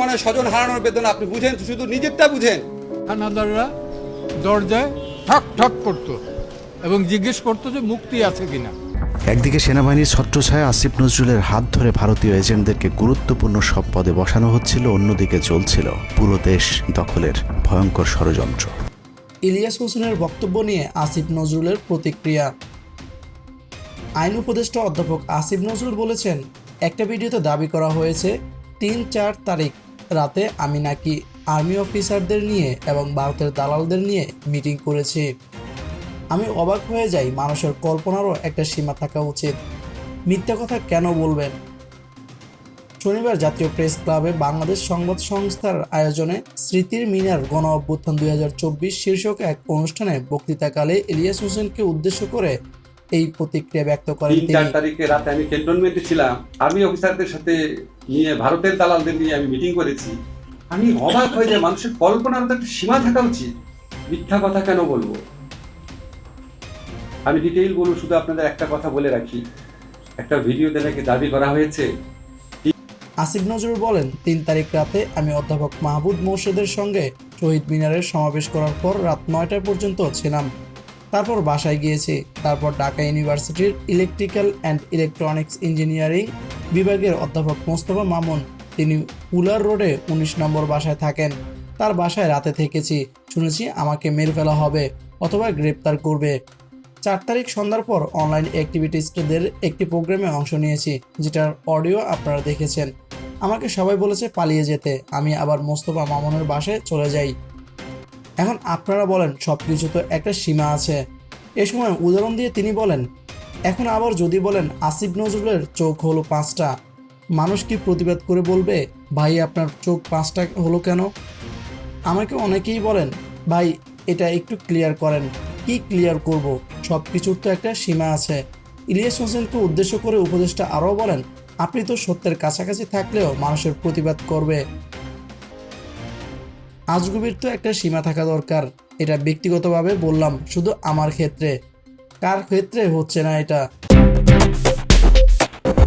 মনে হয় স্বজন হারানোর বেদনা আপনি বুঝেন শুধু নিজেরটা বুঝেন। থানাদাররা দরজায় ঠক ঠক করতো এবং জিজ্ঞেস করতো যে মুক্তি আছে কিনা। একদিকে সেনাবাহিনীর ছত্রছায়া আসিফ নজরুলের হাত ধরে ভারতীয় এজেন্টদেরকে গুরুত্বপূর্ণ সব পদে বসানো হচ্ছিল অন্যদিকে চলছিল পুরো দেশ দখলের ভয়ঙ্কর ষড়যন্ত্র। ইলিয়াস হোসেনের বক্তব্য নিয়ে আসিফ নজরুলের প্রতিক্রিয়া। আইন উপদেষ্টা অধ্যাপক আসিফ নজরুল বলেছেন একটা ভিডিওতে দাবি করা হয়েছে তিন চার তারিখ রাতে আমি নাকি আর্মি অফিসারদের নিয়ে এবং ভারতের দালালদের নিয়ে মিটিং করেছি। আমি অবাক হয়ে যাই, মানুষের কল্পনারও একটা সীমা থাকা উচিত। মিথ্যা কথা কেন বলবেন? শনিবার জাতীয় প্রেস ক্লাবে বাংলাদেশ সংবাদ সংস্থার আয়োজনে স্মৃতির মিনার গণ অভ্যুত্থান দুই শীর্ষক এক অনুষ্ঠানে বক্তৃতাকালে ইলিয়াস হোসেনকে উদ্দেশ্য করে এই প্রতিক্রিয়া ব্যক্ত করেন তিন চার তারিখে রাতে আমি ক্যান্টনমেন্টে ছিলাম। আর্মি অফিসারদের সাথে নিয়ে ভারতের দালালদের নিয়ে আমি মিটিং করেছি। আমি অবাক হয়ে যায় মানুষের কল্পনার তো একটা সীমা থাকা উচিত। মিথ্যা কথা কেন বলব? আমি ডিটেইল বলব শুধু আপনাদের একটা কথা বলে রাখি। একটা ভিডিওতে নাকি দাবি করা হয়েছে। আসিফ নজরুল বলেন তিন তারিখ রাতে আমি অধ্যাপক মাহবুব মোর্শেদের সঙ্গে শহীদ মিনারের সমাবেশ করার পর রাত নয়টা পর্যন্ত ছিলাম। তারপর বাসায় গিয়েছি। তারপর ঢাকা ইউনিভার্সিটির ইলেকট্রিক্যাল অ্যান্ড ইলেকট্রনিক্স ইঞ্জিনিয়ারিং বিভাগের অধ্যাপক মোস্তফা মামুন। তিনি উলার রোডে উনিশ নম্বর বাসায় থাকেন। তার বাসায় রাতে থেকেছি। শুনেছি আমাকে মেরে ফেলা হবে অথবা গ্রেপ্তার করবে। চার তারিখ সন্ধ্যার পর অনলাইন অ্যাক্টিভিটিসদের একটি প্রোগ্রামে অংশ নিয়েছি, যেটার অডিও আপনারা দেখেছেন। আমাকে সবাই বলেছে পালিয়ে যেতে। আমি আবার মোস্তফা মামুনের বাসায় চলে যাই। এখন আপনারা বলেন সব কিছু তো একটা সীমা আছে। এ সময় উদাহরণ দিয়ে তিনি বলেন, এখন আবার যদি বলেন, আসিফ নজরুলের চোখ হলো পাঁচটা, মানুষ কি প্রতিবাদ করে বলবে, ভাই, আপনার চোখ পাঁচটা হলো কেন? আমাকে অনেকেই বলেন, ভাই, এটা একটু ক্লিয়ার করেন, কি ক্লিয়ার করব? সব কিছুর তো একটা সীমা আছে। ইলিয়াস হোসেনকে উদ্দেশ্য করে উপদেষ্টা আরও বলেন, আপনি তো সত্যের কাছাকাছি থাকলেও মানুষের প্রতিবাদ করবে। আজগুবির তো একটা সীমা থাকা দরকার। এটা ব্যক্তিগতভাবে বললাম, শুধু আমার ক্ষেত্রে। কার ক্ষেত্রে হচ্ছে না এটা?